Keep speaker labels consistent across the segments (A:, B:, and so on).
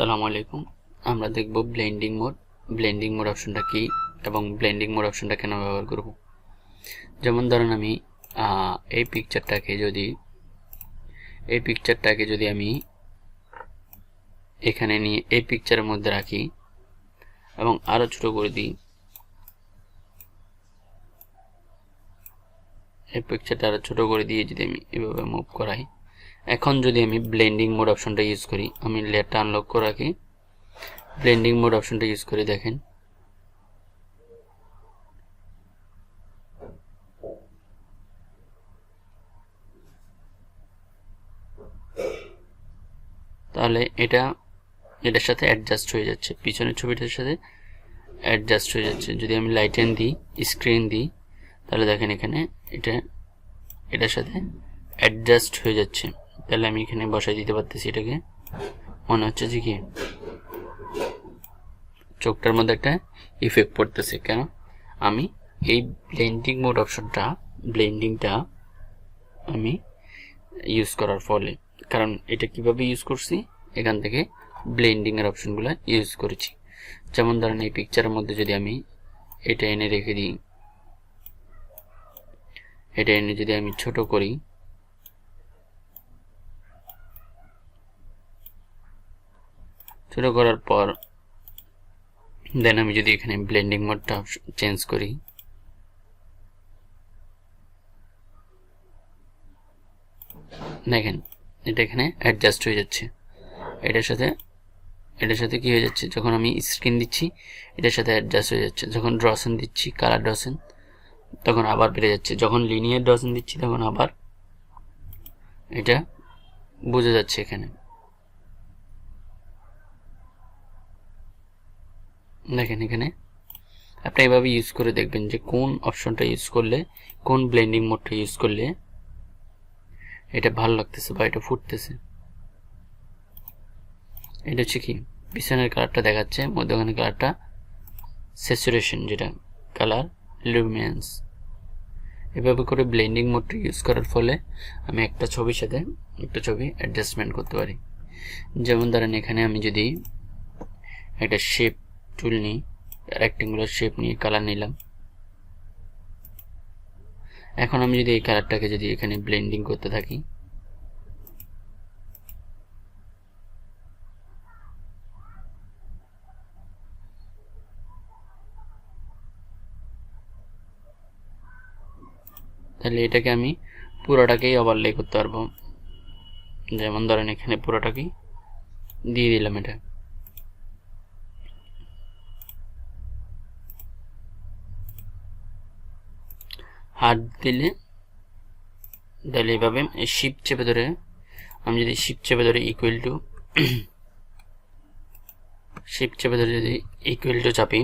A: আসসালামু আলাইকুম। আমরা দেখব ব্লেন্ডিং মোড ব্লেন্ডিং মোড অপশনটা কি এবং ব্লেন্ডিং মোড অপশনটা কেন ব্যবহার করব? যেমন ধরেন আমি এই পিকচারটাকে যদি, এই পিকচারটাকে যদি আমি এখানে নিয়ে, এই পিকচারের মধ্যে রাখি এবং আরও ছোট করে দিই, এই পিকচারটা আরও ছোট করে দিয়ে যদি আমি এভাবে মুভ করাই এখন যদি আমি ব্লেন্ডিং মোড অপশনটা ইউজ করি, আমি লেয়ারটা আনলক করে রাখি। ব্লেন্ডিং মোড অপশনটা ইউজ করে দেখেন। তাহলে এটা, এটার সাথে অ্যাডজাস্ট হয়ে যাচ্ছে। পিছনের ছবিটার সাথে অ্যাডজাস্ট হয়ে যাচ্ছে। যদি আমি লাইটেন দিই স্ক্রিন দিই, তাহলে দেখেন এখানে এটা, এটার সাথে অ্যাডজাস্ট হয়ে যাচ্ছে। তাহলে আমি এখানে বসাই দিতে পারতেছি এটাকে। মনে হচ্ছে যে কি? চোখটার মধ্যে একটা ইফেক্ট পড়তেছে। কেন? আমি এই ব্লেন্ডিং মোড অপশনটা ব্লেন্ডিংটা আমি ইউজ করার ফলে। কারণ এটা কীভাবে ইউজ করছি? এখান থেকে ব্লেন্ডিং এর অপশনগুলো ইউজ করেছি। যেমন ধরেন এই পিকচারের মধ্যে যদি আমি এটা এনে রেখে দিই, এটা এনে যদি আমি ছোট করি ছোট করার পর দেন আমি যদি এখানে ব্লেন্ডিং মোডটা চেঞ্জ করি। দেখেন, এটা এখানে অ্যাডজাস্ট হয়ে যাচ্ছে। এটার সাথে এটার সাথে কি হয়ে যাচ্ছে? যখন আমি স্ক্রিন দিচ্ছি, এটার সাথে অ্যাডজাস্ট হয়ে যাচ্ছে। যখন ড্রসেন দিচ্ছি কালার ড্রসেন তখন আবার বেড়ে যাচ্ছে। যখন লিনিয়ার ড্রসেন দিচ্ছি, তখন আবার এটা বোঝা যাচ্ছে এখানে। দেখেন এখানে। আপনি এভাবে ইউজ করে দেখবেন যে কোন অপশনটা ইউজ করলে, কোন ব্লেন্ডিং মোডটা ইউজ করলে এটা ভালো লাগতেছে বা এটা ফুটতেছে। এটা হচ্ছে কি? পিছনের কালারটা দেখাচ্ছে মধ্যখানে কালারটা স্যাচুরেশন যেটা কালার লুমিনেন্স এভাবে করে ব্লেন্ডিং মোডটা ইউজ করার ফলে আমি একটা ছবির সাথে একটা ছবি অ্যাডজাস্টমেন্ট করতে পারি। যেমন ধরেন এখানে আমি যদি একটা শেপ টুল নিই রেক্টেঙ্গুলার শেপ নিয়ে কালার নিলাম। এখন আমি যদি এই কালারটাকে যদি এখানে ব্লেন্ডিং করতে থাকি। তাহলে এটাকে আমি পুরোটাকেই ওভারলে করতে পারব। যেমন ধরেন এখানে পুরোটাকেই দিয়ে দিলাম এটা। হাত দিলে তাহলে এইভাবে শিপ চেপে ধরে, আমি যদি শিপ চেপে ধরে ইকুয়াল টু শিপ চেপে ধরে যদি ইকুয়াল টু চাপি,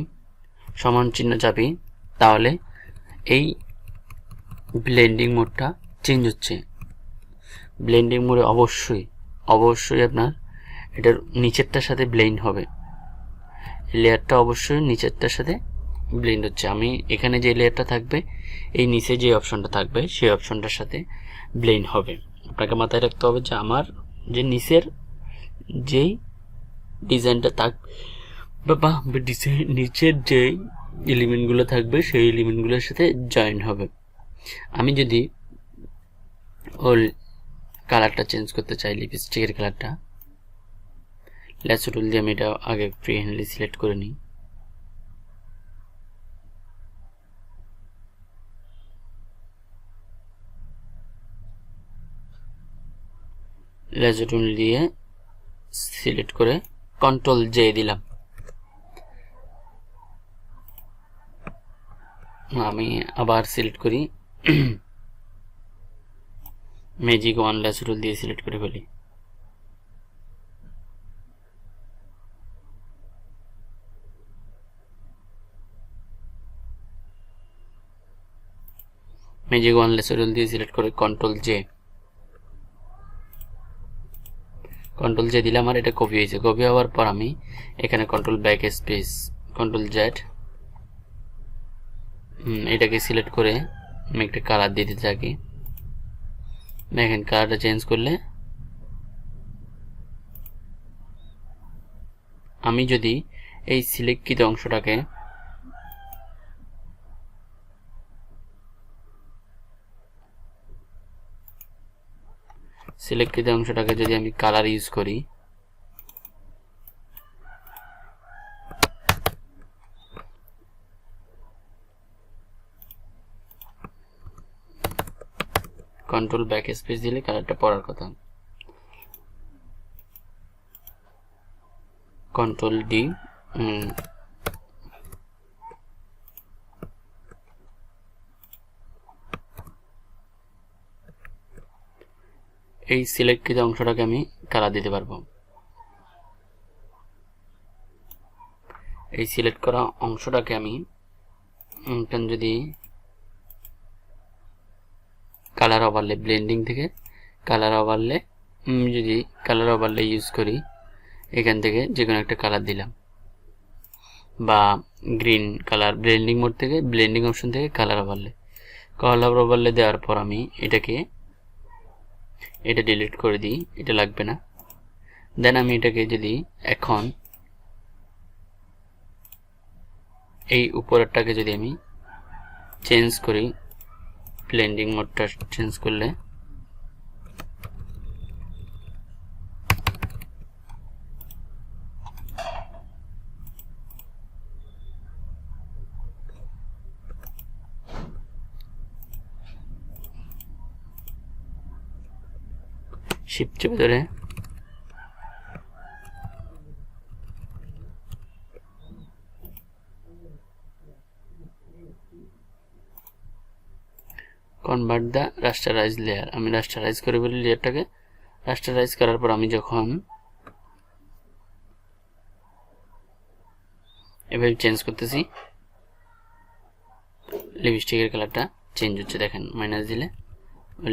A: সমান চিহ্ন চাপি, তাহলে এই ব্লেন্ডিং মোডটা চেঞ্জ হচ্ছে। ব্লেন্ডিং মোডে অবশ্যই অবশ্যই আপনার এটার নিচেরটার সাথে ব্লেন্ড হবে। লেয়ারটা অবশ্যই নিচেরটার সাথে ব্লেন্ড হচ্ছে। আমি এখানে যে লেয়ারটা থাকবে, এই নিচে যে অপশনটা থাকবে, সেই অপশনটার সাথে ব্লেন্ড হবে। আপনাকে মাথায় রাখতে হবে যে আমার যে নিচের যেই ডিজাইনটা থাকবে বা নিচের যে এলিমেন্টগুলো থাকবে, সেই এলিমেন্টগুলোর সাথে জয়েন হবে। আমি যদি ওর কালারটা চেঞ্জ করতে চাই লিপস্টিকের কালারটা ল্যাসো দিয়ে আমি এটা আগে ফ্রি হ্যান্ডলি সিলেক্ট করে নিই। লেজো টুল দিয়ে সিলেক্ট করে কন্ট্রোল জে দিলাম। আমি আবার সিলেক্ট করি। ম্যাজিক ওয়ান লেস রুল দিয়ে সিলেক্ট করে ফেলি। ম্যাজিক ওয়ান লেস রুল দিয়ে সিলেক্ট করে কন্ট্রোল জে। কন্ট্রোল জে দিলাম আমার এটা কপি হয়েছে। কপি হওয়ার পর আমি এখানে control back space control Z এটাকে সিলেক্ট করে আমি একটা কালার দিয়ে দিতে থাকি। দেখেন কালারটা চেঞ্জ করলে আমি যদি এই সিলেক্টকৃত অংশটাকে সিলেক্টকৃত অংশটাকে যদি আমি কালার ইউজ করি কন্ট্রোল ব্যাক স্পেস দিলে কালারটা পড়ার কথা। কন্ট্রোল ডি এই সিলেক্টকৃত অংশটাকে আমি কালার দিতে পারব। এই সিলেক্ট করা অংশটাকে আমি যদি কালার ওভারলে ব্লেন্ডিং থেকে কালার ওভারলে যদি কালার ওভারলে ইউজ করি, এখান থেকে যে কোনো একটা কালার দিলাম। বা গ্রিন কালার ব্লেন্ডিং মোড থেকে ব্লেন্ডিং অপশন থেকে কালার ওভারলে কালার ওভারলে দেওয়ার পর আমি এটাকে এটা ডিলিট করে দিই, এটা লাগবে না। দেন আমি এটাকে যদি এখন এই উপরেরটাকে যদি আমি চেঞ্জ করি ব্লেন্ডিং মোডটা চেঞ্জ করলে শিপ চেপে কনভার্ট দ্য রাস্টারাইজ লেয়ার আমি রাস্টারাইজ করে বলি লেয়ারটাকে রাস্টারাইজ করার পর আমি যখন এভাবে চেঞ্জ করতেছি লিপস্টিকের কালারটা চেঞ্জ হচ্ছে। দেখেন মাইনাস দিলে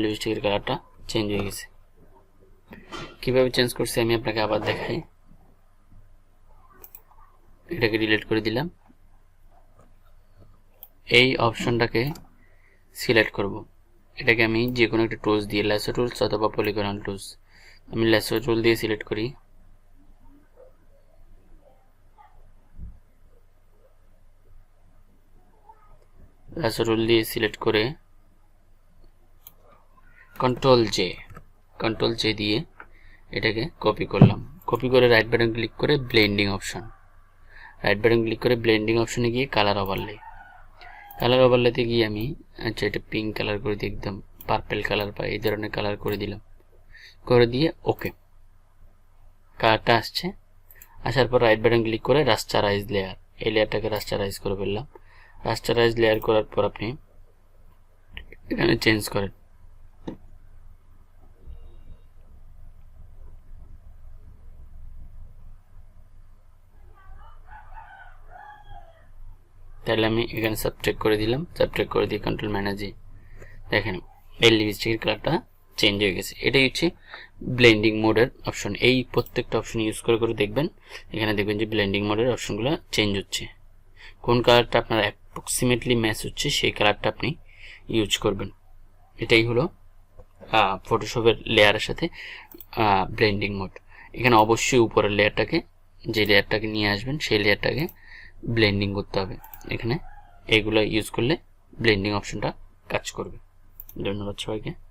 A: লিপস্টিকের কালারটা চেঞ্জ হয়ে গেছে। কীভাবে চেঞ্জ করছি আমি আপনাকে আবার দেখাই। এটাকে ডিলিট করে দিলাম। এই অপশনটাকে সিলেক্ট করব। এটাকে আমি যে কোনো একটা টুলস দিয়ে ল্যাসো টুলস অথবা পলিগনাল টুলস আমি ল্যাসো টুল দিয়ে সিলেক্ট করি। ল্যাসো টুল দিয়ে সিলেক্ট করে কন্ট্রোল জে কন্ট্রোল জে দিয়ে এটাকে কপি করলাম। কপি করে রাইট বাটন ক্লিক করে blending option right button click করে ব্লেন্ডিং অপশনে গিয়ে কালার ওভারলে কালার ওভারলেতে গিয়ে আমি আচ্ছা এটা পিঙ্ক কালার করে দিয়ে একদম পার্পেল কালার বা এই ধরনের কালার করে দিলাম। করে দিয়ে ওকে কালারটা আসছে। আসার পর রাইট বাটন ক্লিক করে রাস্টারাইজ লেয়ার এই লেয়ারটাকে রাস্টারাইজ করে ফেললাম। রাস্টারাইজ লেয়ার করার পর আপনি এখানে চেঞ্জ করেন। তাহলে আমি এখানে সাবট্রেক করে দিলাম। সাবট্রেক করে দিয়ে কন্ট্রোল ম্যানেজে দেখেন এই লিপস্টিকের কালারটা চেঞ্জ হয়ে গেছে। এটাই হচ্ছে ব্লেন্ডিং মোডের অপশন এই প্রত্যেকটা অপশন ইউজ করে করে দেখবেন, এখানে দেখবেন যে ব্লেন্ডিং মোডের অপশনগুলো চেঞ্জ হচ্ছে। কোন কালারটা আপনার অ্যাপ্রক্সিমেটলি ম্যাচ হচ্ছে, সেই কালারটা আপনি ইউজ করবেন। এটাই হলো ফটোশপের লেয়ারের সাথে ব্লেন্ডিং মোড এখানে অবশ্যই উপরের লেয়ারটাকে যে লেয়ারটাকে নিয়ে আসবেন, সেই লেয়ারটাকে ব্লেন্ডিং করতে হবে। এখানে এগুলো ইউজ করলে ব্লেন্ডিং অপশনটা কাজ করবে। ধন্যবাদ সবাইকে।